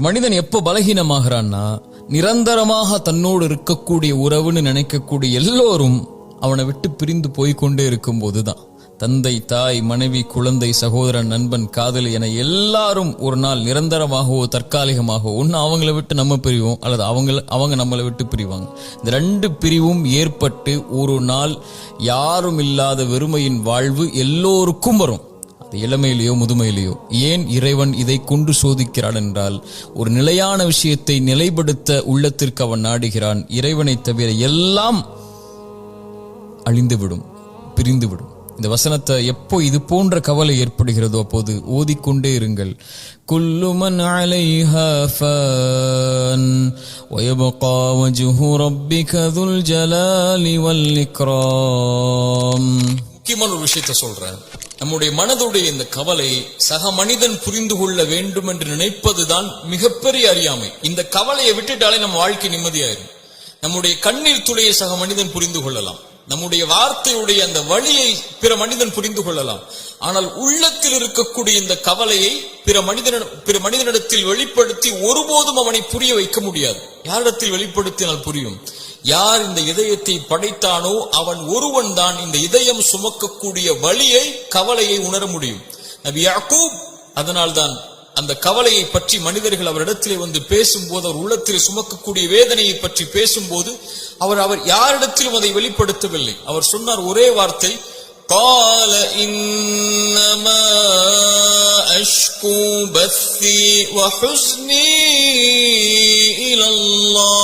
ஒரு மனிதன் எப்போ பலகீனமாகிறான்னா நிரந்தரமாக தன்னோடு இருக்கக்கூடிய உறவுன்னு நினைக்கக்கூடிய எல்லோரும் அவனை விட்டு பிரிந்து போய்க்கொண்டே இருக்கும்போது தான் தந்தை தாய் மனைவி குழந்தை சகோதரன் நண்பன் காதலி என எல்லாரும் ஒரு நாள் நிரந்தரமாகவோ தற்காலிகமாகவோ ஒன்று அவங்கள விட்டு நம்ம பிரிவோம் அல்லது அவங்கள அவங்க நம்மளை விட்டு பிரிவாங்க. இந்த ரெண்டு பிரிவும் ஏற்பட்டு ஒரு நாள் யாரும் இல்லாத வெறுமையின் வாழ்வு எல்லோருக்கும் வரும். இளமையிலேயோ முதுமையிலேயோ ஏன் இறைவன் இதை கொண்டு சோதிக்கிறான் என்றால் ஒரு நிலையான விஷயத்தை நிலைப்படுத்த உள்ளத்திற்கு அவன் நாடுகிறான் இறைவனை தவிர எல்லாம் அழிந்துவிடும் பிரிந்துவிடும் இந்த வசனத்தை எப்போ இது போன்ற கவலை ஏற்படுகிறதோ அப்போது ஓதிக்கொண்டே இருங்கள் குல்லுமன் அலைஹா ஃபன் ويبقى وجه ربك ذو الجلال والإكرام முக்கியமான ஒரு விஷயத்தை சொல்றேன் நம்முடைய மனதுடைய இந்த கவலை சக மனிதன் புரிந்து கொள்ள வேண்டும் என்று நினைப்பதுதான் மிகப்பெரிய அறியாமை. இந்த கவலையை விட்டுட்டாலே நம்ம வாழ்க்கை நிம்மதியாயிரும். நம்முடைய கண்ணீர் துளையை சக மனிதன் புரிந்து கொள்ளலாம். நம்முடைய வார்த்தையுடைய அந்த வழியை பிற மனிதன் புரிந்து கொள்ளலாம். ஆனால் உள்ளத்தில் இருக்கக்கூடிய இந்த கவலையை பிற மனிதன பிற மனிதனிடத்தில் வெளிப்படுத்தி ஒருபோதும் அவனை புரிய வைக்க முடியாது. யாரிடத்தில் வெளிப்படுத்தினால் புரியும்? யார் இந்த இதயத்தை படைத்தானோ அவன் ஒருவன் தான் இந்த இதயம் சுமக்கக்கூடிய வழியை கவலையை உணர முடியும் நபி யாக்கூப் அதனால்தான் அந்த கவலையை பற்றி மனிதர்கள் அவரிடத்திலே வந்து பேசும்போது அவர் உள்ளத்தில் சுமக்கக்கூடிய வேதனையை பற்றி பேசும்போது அவர் அவர் யாரிடத்திலும் அதை வெளிப்படுத்தவில்லை அவர் சொன்னார் ஒரே வார்த்தை قال إنما أشكو بثي وحزني إلى الله